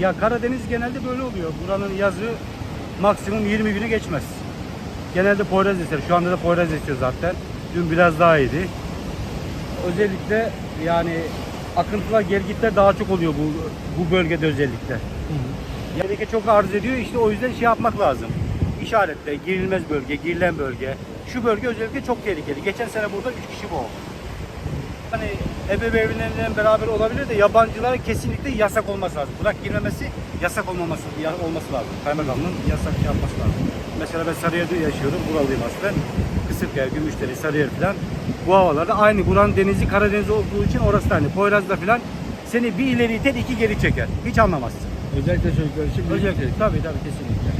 Ya Karadeniz genelde böyle oluyor. Buranın yazı maksimum 20 günü geçmez. Genelde Poyraz eser. Şu anda da Poyraz esiyor zaten. Dün biraz daha iyiydi. Özellikle yani akıntılar, gelgitler daha çok oluyor bu bu bölgede özellikle. Tehlike çok arz ediyor. İşte o yüzden şey yapmak lazım. İşaretle girilmez bölge, girilen bölge. Şu bölge özellikle çok tehlikeli. Geçen sene burada 3 kişi boğuldu. Hani ebeveynleriyle beraber olabilir de yabancılara kesinlikle yasak olması lazım. Bırak girmemesi yasak olmaması ya- olması lazım. Kaymakamlığın yasak yapması lazım. Mesela ben Sarıyer'de yaşıyorum. Buralıyım aslen. Kısıkaya, Gümüşdere, Sarıyer falan. Bu havalarda aynı buranın denizi Karadeniz olduğu için orası da aynı. Poyraz'da falan seni bir ileri iter iki geri çeker. Hiç anlamazsın. Özellikle çocuklar için Özellikle tabii tabii kesinlikle.